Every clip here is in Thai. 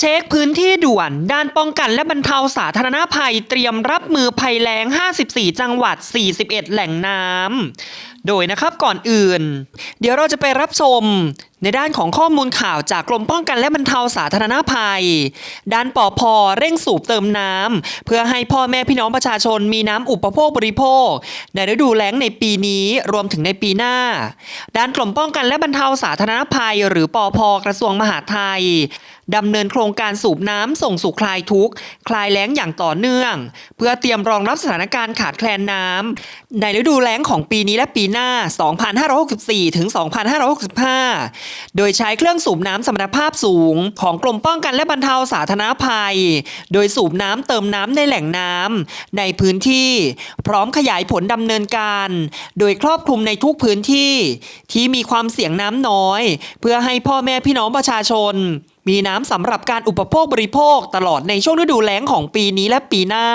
เช็คพื้นที่ด่วน ด้านป้องกันและบรรเทาสาธารณภัยเตรียมรับมือภัยแล้ง 54 จังหวัด 41 แหล่งน้ำโดยนะครับก่อนอื่น เดี๋ยวเราจะไปรับชมในด้านของข้อมูลข่าวจากกรมป้องกันและบรรเทาสาธารณภัย ด้านปอพเร่งสูบเติมน้ำเพื่อให้พ่อแม่พี่น้องประชาชนมีน้ำอุปโภคบริโภค ในฤดูแล้งในปีนี้รวมถึงในปีหน้า ด้านกรมป้องกันและบรรเทาสาธารณภัย หรือปอพกระทรวงมหาดไทย ดำเนินโครงการสูบน้ำส่งสู่คลายทุกข์คลายแล้งอย่างต่อเนื่อง เพื่อเตรียมรองรับสถานการณ์ขาดแคลนน้ำในฤดูแล้งของปีนี้และปีหน้า 2564 ถึง 2565 โดยใช้เครื่องสูบน้ำสมรรถภาพสูง ของกรมป้องกันและบรรเทาสาธารณภัย โดยสูบน้ำเติมน้ำในแหล่งน้ำในพื้นที่ พร้อมขยายผลดำเนินการ โดยครอบคลุมในทุกพื้นที่ ที่มีความเสี่ยงน้ำน้อย เพื่อให้พ่อแม่พี่น้องประชาชน มีน้ำสำหรับการอุปโภคบริโภคตลอดในช่วงฤดูแล้งของปีนี้และปีหน้า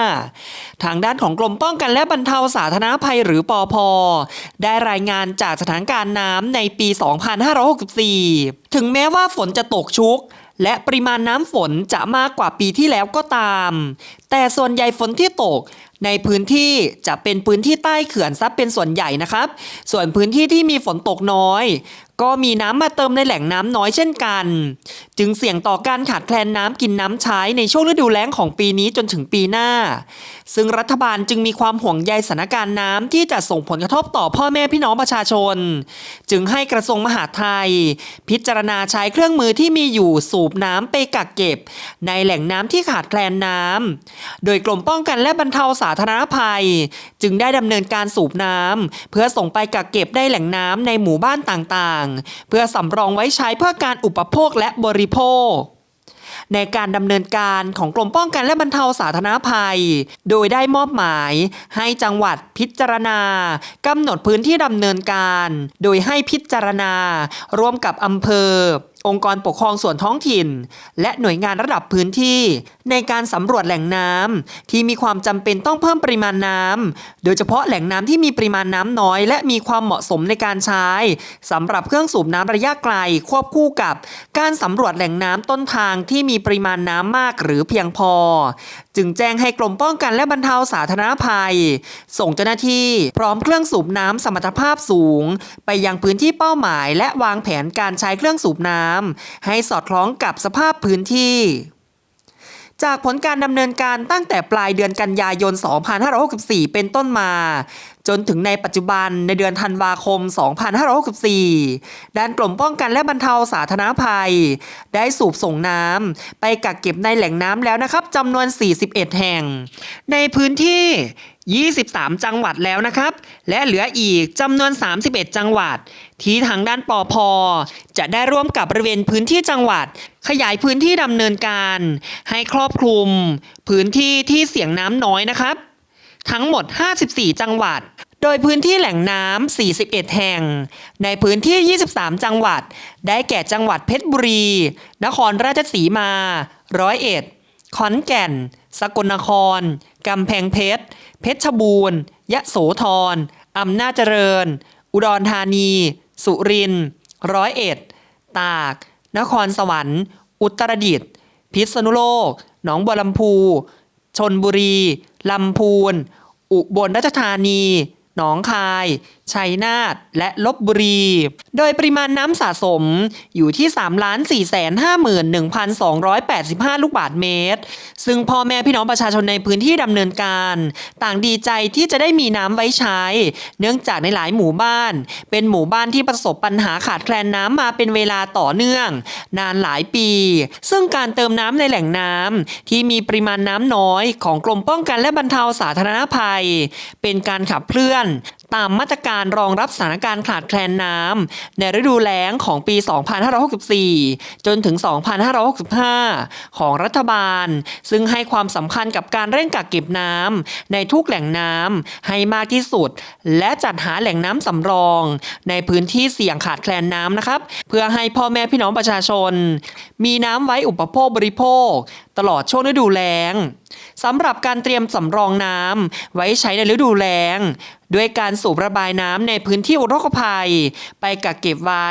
ทางด้านของกรมป้องกันและบรรเทาสาธารณภัยหรือปอพได้รายงานจากสถานการณ์น้ำในปี 2564 ถึงแม้ว่าฝนจะตกชุก และปริมาณน้ำฝนจะมากกว่าปีที่แล้วก็ตาม แต่ส่วนใหญ่ฝนที่ตก ในพื้นที่จะเป็นพื้นที่ใต้เขื่อนซับเป็นส่วนใหญ่นะครับ ส่วนพื้นที่ที่มีฝนตกน้อย ก็มีน้ำมาเติมในแหล่งน้ำน้อยเช่นกัน จึงเสี่ยงต่อการขาดแคลนน้ำกินน้ำใช้ในช่วงฤดูแล้งของปีนี้จนถึงปีหน้า ซึ่งรัฐบาลจึงมีความห่วงใยสถานการณ์น้ำที่จะส่งผลกระทบต่อพ่อแม่พี่น้องประชาชน จึงให้กระทรวงมหาดไทย พิจารณาใช้เครื่องมือที่มีอยู่สูบน้ำไปกักเก็บ ในแหล่งน้ำที่ขาดแคลนน้ำโดยกรมป้องกันและบรรเทาสาธารณภัย จึงได้ดำเนินการสูบน้ำเพื่อส่งไปกักเก็บได้แหล่งน้ำในหมู่บ้านต่างๆ เพื่อสำรองไว้ใช้เพื่อการอุปโภคและบริโภคในการดำเนินการของกรมป้องกันและบรรเทาสาธารณภัย โดยได้มอบหมายให้จังหวัดพิจารณากำหนดพื้นที่ดำเนินการ โดยให้พิจารณาร่วมกับอำเภอ องค์กรปกครองส่วนท้องถิ่น และหน่วยงานระดับพื้นที่ ในการสำรวจแหล่งน้ำที่มีความจำเป็นต้องเพิ่มปริมาณน้ำโดยเฉพาะแหล่งน้ำที่มีปริมาณน้ำน้อย และมีความเหมาะสมในการใช้สำหรับเครื่องสูบน้ำระยะไกล ควบคู่กับ การสำรวจแหล่งน้ำต้นทางที่มีปริมาณน้ำมากหรือเพียงพอ จึงแจ้งให้กรมป้องกันและบรรเทาสาธารณภัย ส่งเจ้าหน้าที่พร้อมเครื่องสูบน้ำสมรรถภาพสูง ไปยังพื้นที่เป้าหมาย และวางแผนการใช้เครื่องสูบน้ำให้สอดคล้องกับสภาพพื้นที่ จากผลการดำเนินการตั้งแต่ปลายเดือนกันยายน 2564 เป็นต้นมา จนถึงในปัจจุบันในเดือนธันวาคม 2564 ด้านกลมป้องกันและบรรเทาสาธารณภัย ได้สูบส่งน้ำไปกักเก็บในแหล่งน้ำแล้วนะครับจำนวน 41 แห่ง ในพื้นที่ 23 จังหวัดแล้วนะครับ และเหลืออีกจำนวน 31 จังหวัด ที่ทางด้านปอพจะได้ร่วมกับบริเวณพื้นที่จังหวัด ขยายพื้นที่ดำเนินการ ให้ครอบคลุม พื้นที่ที่เสี่ยงน้ำน้อยนะครับ ทั้งหมด 54 จังหวัด โดยพื้นที่แหล่งน้ำ 41 แห่ง ในพื้นที่ 23 จังหวัด ได้แก่จังหวัดเพชรบุรี นครราชสีมา ร้อยเอ็ด ขอนแก่น สกลนคร กำแพงเพชร เพชรบูรณ์ ยะโสธรอำนาจเจริญ อุดรธานี สุรินทร์ร้อยเอ็ด ตาก นครสวรรค์ อุตรดิตถ์พิษณุโลก หนองบัวลำพู ชนบุรี ลำพูน อุบลราชธานี หนองคาย ชัยนาท และลบบุรี โดยปริมาณน้ำสะสมอยู่ที่ 3 4 5 1 2 8 5 ลูกบาทเมตร ซึ่งพ่อแม่พี่น้องประชาชนในพื้นที่ดำเนินการ ต่างดีใจที่จะได้มีน้ำไว้ใช้ เนื่องจากในหลายหมู่บ้าน เป็นหมู่บ้านที่ประสบปัญหาขาดแคลนน้ำมาเป็นเวลาต่อเนื่อง นานหลายปี ซึ่งการเติมน้ำในแหล่งน้ำที่มีปริมาณน้ำน้อยของกรมป้องกันและบรรเทาสาธารณภัย เป็นการขับเคลื่อนตามมาตรการรองรับสถานการณ์ขาดแคลนน้ำในฤดูแล้งของปี 2564 จนถึง 2565 ของรัฐบาล ซึ่งให้ความสำคัญกับการเร่งกักเก็บน้ำในทุกแหล่งน้ำให้มากที่สุด และจัดหาแหล่งน้ำสำรอง ในพื้นที่เสี่ยงขาดแคลนน้ำนะครับ เพื่อให้พ่อแม่พี่น้องประชาชน มีน้ำไว้อุปโภคบริโภคตลอดช่วงฤดูแล้งสำหรับการเตรียมสำรองน้ำไว้ใช้ในฤดูแล้ง ด้วยการสูบระบายน้ำในพื้นที่อุทกภัย ไปกักเก็บไว้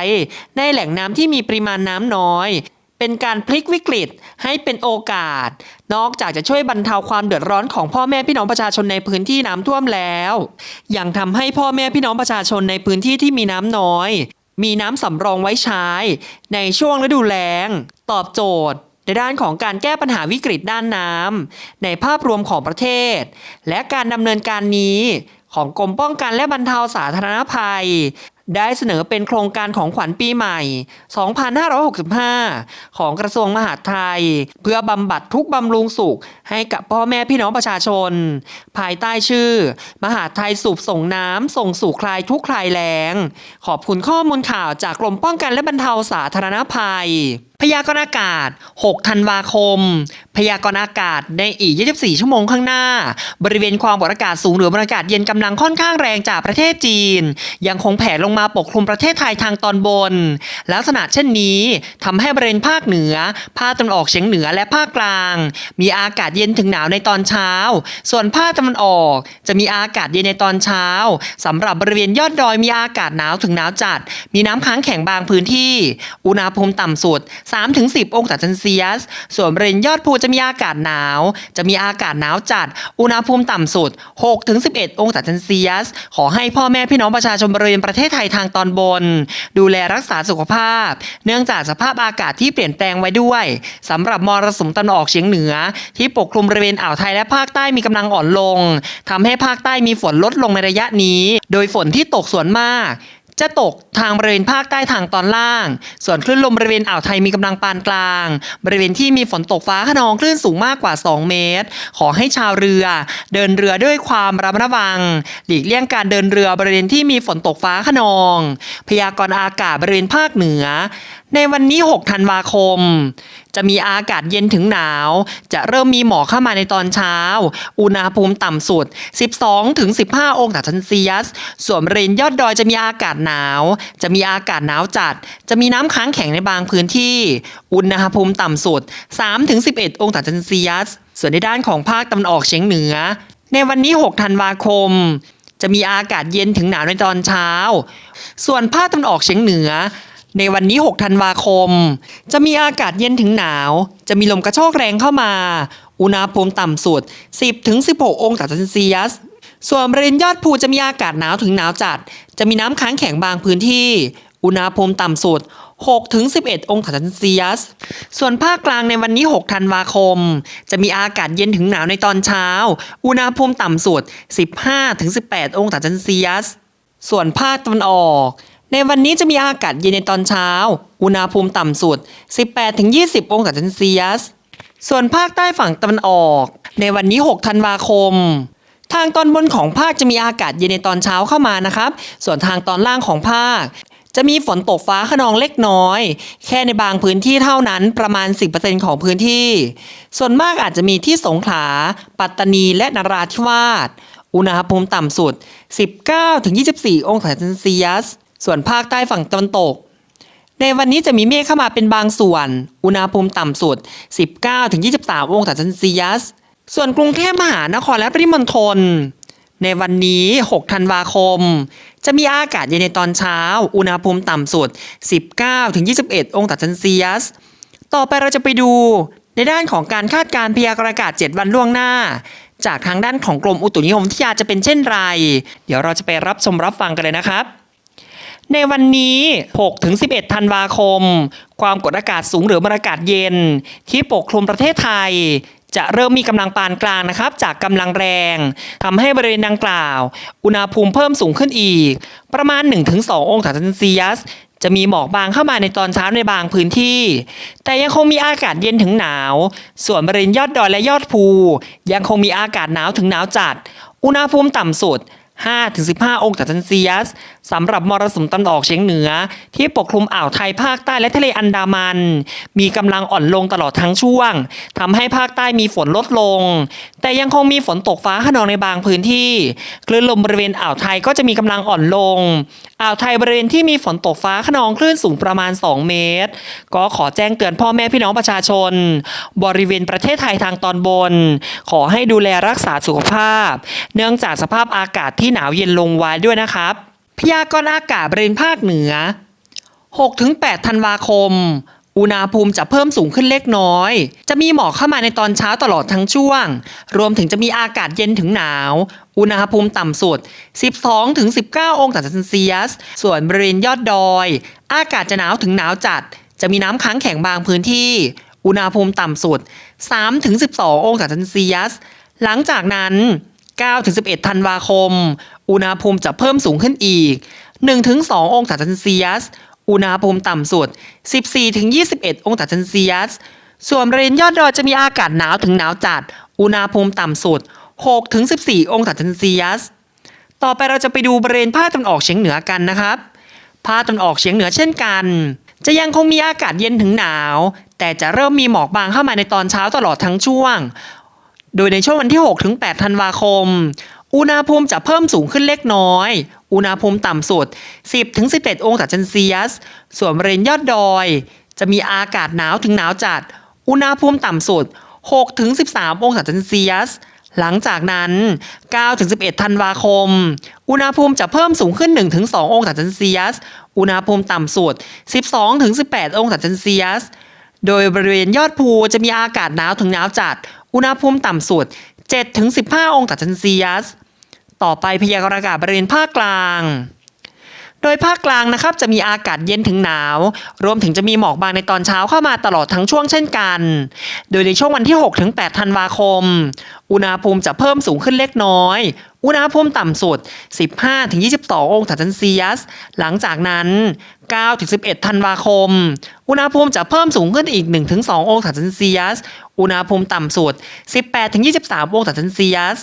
ในแหล่งน้ำที่มีปริมาณน้ำน้อย เป็นการพลิกวิกฤตให้เป็นโอกาส นอกจากจะช่วยบรรเทาความเดือดร้อนของพ่อแม่พี่น้องประชาชนในพื้นที่น้ำท่วมแล้วยังทำให้พ่อแม่พี่น้องประชาชนในพื้นที่ที่มีน้ำน้อย มีน้ำสำรองไว้ใช้ ในช่วงฤดูแล้ง ตอบโจทย์ ในด้านของการแก้ปัญหาวิกฤตด้านน้ำในภาพรวมของประเทศ และการดำเนินการนี้ของกรมป้องกันและบรรเทาสาธารณภัย ได้เสนอเป็นโครงการของขวัญปีใหม่ 2565 ของกระทรวงมหาดไทย เพื่อบำบัดทุกบำรุงสุขให้กับพ่อแม่พี่น้องประชาชน ภายใต้ชื่อ มหาดไทยสูบส่งน้ำส่งสู่คลายทุกคลายแล้ง ขอบคุณข้อมูลข่าวจากกรมป้องกันและบรรเทาสาธารณภัย พยากรณ์อากาศ 6 ธันวาคม พยากรณ์อากาศในอีก 24 ชั่วโมงข้างหน้า บริเวณความกดอากาศสูงหรือมวลอากาศเย็นกำลังค่อนข้างแรงจากประเทศจีน ยังคงแผ่ลงมาปกคลุมประเทศไทยทางตอนบน ลักษณะเช่นนี้ทำให้บริเวณภาคเหนือ ภาคตะวันออกเฉียงเหนือและภาคกลาง มีอากาศเย็นถึงหนาวในตอนเช้า ส่วนภาคตะวันออก จะมีอากาศเย็นในตอนเช้าสำหรับบริเวณยอดดอยมีอากาศหนาวถึงหนาวจัด มีน้ำค้างแข็งบางพื้นที่ อุณหภูมิต่ำสุด3-10 องศาเซนเซียส ส่วนบริเวณยอดภูจะมีอากาศหนาว จะมีอากาศหนาวจัด อุณหภูมิต่ำสุด 6-11 องศาเซนเซียส ขอให้พ่อแม่พี่น้องประชาชนบริเวณประเทศไทยทางตอนบน ดูแลรักษาสุขภาพ เนื่องจากสภาพอากาศที่เปลี่ยนแปลงไว้ด้วยสำหรับมรสุมตะวันออกเฉียงเหนือ ที่ปกคลุมบริเวณอ่าวไทยและภาคใต้มีกำลังอ่อนลงทำให้ภาคใต้มีฝนลดลงในระยะนี้ โดยฝนที่ตกส่วนมาก จะตกทางบริเวณภาคใต้ทางตอนล่าง ส่วนคลื่นลมบริเวณอ่าวไทยมีกำลังปานกลาง บริเวณที่มีฝนตกฟ้าขนองคลื่นสูงมากกว่า 2 เมตร ขอให้ชาวเรือ เดินเรือด้วยความระมัดระวัง หลีกเลี่ยงการเดินเรือบริเวณที่มีฝนตกฟ้าขนอง พยากรณ์อากาศบริเวณภาคเหนือ ในวันนี้ 6 ธันวาคม จะมีอากาศเย็นถึงหนาว จะเริ่มมีหมอกเข้ามาในตอนเช้า อุณหภูมิต่ำสุด 12-15 องศาเซนเซียส ส่วนบริเวณยอดดอยจะมีอากาศหนาว จะมีอากาศหนาวจัด จะมีน้ำค้างแข็งในบางพื้นที่ อุณหภูมิต่ำสุด3-11 องศาเซนเซียส ส่วนในด้านของภาคตะวันออกเฉียงเหนือ ในวันนี้ 6 ธันวาคมจะมีอากาศเย็นถึงหนาวในตอนเช้า ส่วนภาคตะวันออกเฉียงเหนือ ในวันนี้ 6 ธันวาคม จะมีอากาศเย็นถึงหนาว จะมีลมกระโชกแรงเข้ามา อุณหภูมิต่ำสุด 10-16 องศาเซนเซียส ส่วนบริเวณยอดภูจะมีอากาศหนาวถึงหนาวจัด จะมีน้ำค้างแข็งบางพื้นที่ อุณหภูมิต่ำสุด 6-11 องศาเซนเซียส ส่วนภาคกลางในวันนี้ 6 ธันวาคม จะมีอากาศเย็นถึงหนาวในตอนเช้า อุณหภูมิต่ำสุด 15-18 องศาเซนเซียส ส่วนภาคตะวันออก ในวันนี้จะมีอากาศเย็นในตอนเช้า อุณหภูมิต่ำสุด 18-20 องศาเซนเซียส ส่วนภาคใต้ฝั่งตะวันออก ในวันนี้ 6 ธันวาคม ทางตอนบนของภาคจะมีอากาศเย็นในตอนเช้าเข้ามานะครับ ส่วนทางตอนล่างของภาค จะมีฝนตกฟ้าขนองเล็กน้อย แค่ในบางพื้นที่เท่านั้นประมาณ 10%ของพื้นที่ ส่วนมากอาจจะมีที่สงขลา ปัตตานี และนราธิวาส อุณหภูมิต่ำสุด 19-24 องศาเซนเซียส ส่วนภาคใต้ฝั่งตะวันตก ในวันนี้จะมีเมฆเข้ามาเป็นบางส่วน อุณหภูมิต่ำสุด 19-23 องศาเซนเซียส ส่วนกรุงเทพมหานครและปริมณฑลในวันนี้ 6 ธันวาคม จะมีอากาศเย็นในตอนเช้า อุณหภูมิต่ำสุด 19-21 องศาเซนเซียส ต่อไปเราจะไปดู ในด้านของการคาดการณ์พยากรณ์อากาศ 7 วันล่วงหน้า จากทางด้านของกรมอุตุนิยมวิทยาจะเป็นเช่นไร เดี๋ยวเราจะไปรับชมรับฟังกันเลยนะครับ ในวันนี้ 6-11 ธันวาคม ความกดอากาศสูงหรือมวลอากาศเย็น ที่ปกคลุมประเทศไทย จะเริ่มมีกำลังปานกลางนะครับ จากกำลังแรงทำให้บริเวณดังกล่าว อุณหภูมิเพิ่มสูงขึ้นอีก ประมาณ 1-2 องศาเซนเซียสจะมีหมอกบางเข้ามาในตอนเช้าในบางพื้นที่ แต่ยังคงมีอากาศเย็นถึงหนาว ส่วนบริเวณยอดดอยและยอดภู ยังคงมีอากาศหนาวถึงหนาวจัด อุณหภูมิต่ำสุด 5-15 องศาเซนเซียสสำหรับมรสุมตะวันออกเฉียงเหนือ ที่ปกคลุมอ่าวไทยภาคใต้และทะเลอันดามัน มีกำลังอ่อนลงตลอดทั้งช่วงทำให้ภาคใต้มีฝนลดลง แต่ยังคงมีฝนตกฟ้าขนองในบางพื้นที่ คลื่นลมบริเวณอ่าวไทยก็จะมีกำลังอ่อนลง อ่าวไทยบริเวณที่มีฝนตกฟ้าขนองคลื่นสูงประมาณ 2 เมตร ก็ขอแจ้งเตือนพ่อแม่พี่น้องประชาชน บริเวณประเทศไทยทางตอนบน ขอให้ดูแลรักษาสุขภาพ เนื่องจากสภาพอากาศที่หนาวเย็นลงไว้ด้วยนะครับ พยากรณ์อากาศบริเวณภาคเหนือ 6-8 ธันวาคม อุณหภูมิจะเพิ่มสูงขึ้นเล็กน้อย จะมีหมอกเข้ามาในตอนเช้าตลอดทั้งช่วง รวมถึงจะมีอากาศเย็นถึงหนาว อุณหภูมิต่ำสุด 12-19 องศาเซลเซียส ส่วนบริเวณยอดดอย อากาศจะหนาวถึงหนาวจัด จะมีน้ำค้างแข็งบางพื้นที่ อุณหภูมิต่ำสุด 3-12 องศาเซลเซียส หลังจากนั้น 9-11 ธันวาคม อุณหภูมิจะเพิ่มสูงขึ้นอีก 1-2 องศาเซลเซียส อุณหภูมิต่ำสุด 14-21 องศาเซลเซียส ส่วนบริเวณยอดดอยจะมีอากาศหนาวถึงหนาวจัด อุณหภูมิต่ำสุด 6-14 องศาเซลเซียส ต่อไปเราจะไปดูบริเวณภาคตะวันออกเฉียงเหนือกันนะครับ ภาคตะวันออกเฉียงเหนือเช่นกัน จะยังคงมีอากาศเย็นถึงหนาว แต่จะเริ่มมีหมอกบางเข้ามาในตอนเช้าตลอดทั้งช่วง โดยในช่วงวันที่ 6-8 ธันวาคม อุณหภูมิจะเพิ่มสูงขึ้นเล็กน้อย อุณหภูมิต่ำสุด 10ถึง11 องศาเซลเซียส ส่วนบริเวณยอดดอย จะมีอากาศหนาวถึงหนาวจัด อุณหภูมิต่ำสุด6ถึง13 องศาเซลเซียส หลังจากนั้น9ถึง11 ธันวาคม อุณหภูมิจะเพิ่มสูงขึ้น1ถึง2องศาเซลเซียส อุณหภูมิต่ำสุด 12ถึง18 องศาเซลเซียส โดยบริเวณยอดภูจะมีอากาศหนาวถึงหนาวจัด อุณหภูมิต่ำสุด7ถึง15 องศาเซลเซียส ต่อไปพยากรณ์อากาศบริเวณภาคกลาง โดยภาคกลางนะครับจะมีอากาศเย็นถึงหนาว รวมถึงจะมีหมอกบางในตอนเช้าเข้ามาตลอดทั้งช่วงเช่นกัน โดยในช่วงวันที่ 6 ถึง 8 ธันวาคม อุณหภูมิจะเพิ่มสูงขึ้นเล็กน้อย อุณหภูมิต่ำสุด 15ถึง22 องศาเซลเซียส หลังจากนั้น9ถึง11 ธันวาคม อุณหภูมิจะเพิ่มสูงขึ้นอีก1ถึง2องศาเซลเซียส อุณหภูมิต่ำสุด 18ถึง23 องศาเซลเซียส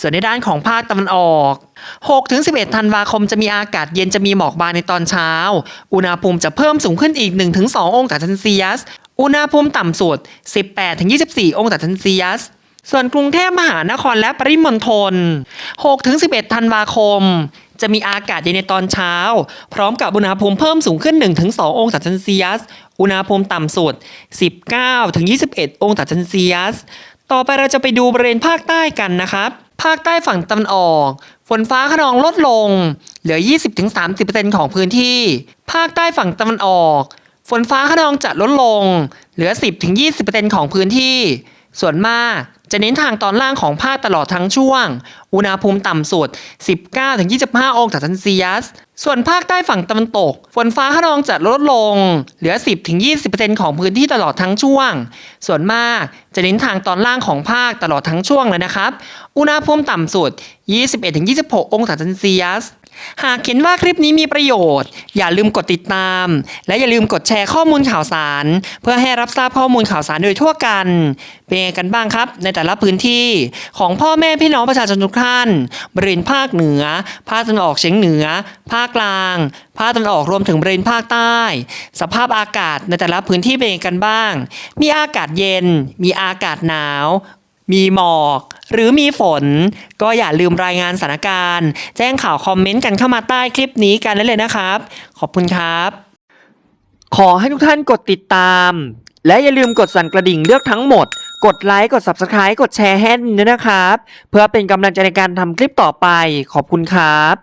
ส่วนในด้านของภาคตะวันออก6ถึง11 ธันวาคมจะมีอากาศเย็นจะมีหมอกบางในตอนเช้า อุณหภูมิจะเพิ่มสูงขึ้นอีก1ถึง2องศาเซลเซียส อุณหภูมิต่ำสุด 18ถึง24 องศาเซลเซียส ส่วนกรุงเทพมหานครและปริมณฑล6ถึง11 ธันวาคม จะมีอากาศเย็นในตอนเช้า พร้อมกับอุณหภูมิเพิ่มสูงขึ้น1ถึง2องศาเซลเซียส อุณหภูมิต่ำสุด 19ถึง21 องศาเซลเซียส ต่อไปเราจะไปดูบริเวณภาคใต้กันนะครับ ภาคใต้ฝั่งตะวันออก ฝนฟ้าขนองลดลง เหลือ 20-30%ของพื้นที่ ภาคใต้ฝั่งตะวันออก ฝนฟ้าขนองจะลดลง เหลือ 10-20%ของพื้นที่ ส่วนมาก จะเน้นทางตอนล่างของภาคตลอดทั้งช่วง อุณหภูมิต่ำสุด 19-25 องศาเซลเซียส ส่วนภาคใต้ฝั่งตะวันตก ฝนฟ้าขนองจะลดลง เหลือ 10-20%ของพื้นที่ตลอดทั้งช่วง ส่วนมากจะเน้นทางตอนล่างของภาคตลอดทั้งช่วงเลยนะครับ อุณหภูมิต่ำสุด 21-26 องศาเซลเซียส หากเห็นว่าคลิปนี้มีประโยชน์ อย่าลืมกดติดตาม และอย่าลืมกดแชร์ข้อมูลข่าวสาร เพื่อให้รับทราบข้อมูลข่าวสารโดยทั่วกัน เป็นไงกันบ้างครับ ในแต่ละพื้นที่ของพ่อแม่พี่น้องประชาชนทุกท่านบริเวณภาคเหนือ ภาคตะวันออกเฉียงเหนือ ภาคกลาง ภาคตะวันออกรวมถึงบริเวณภาคใต้ สภาพอากาศในแต่ละพื้นที่เป็นไงกันบ้าง มีอากาศเย็น มีอากาศหนาว มีหมอก หรือมีฝน ก็อย่าลืมรายงานสถานการณ์ แจ้งข่าวคอมเมนต์กันเข้ามาใต้คลิปนี้กันได้เลยนะครับ ขอบคุณครับ ขอให้ทุกท่านกดติดตาม และอย่าลืมกดสั่นกระดิ่งเลือกทั้งหมด กดไลค์กด Subscribe กดแชร์ให้ด้วยนะครับ เพื่อเป็นกำลังใจในการทำคลิปต่อไป ขอบคุณครับ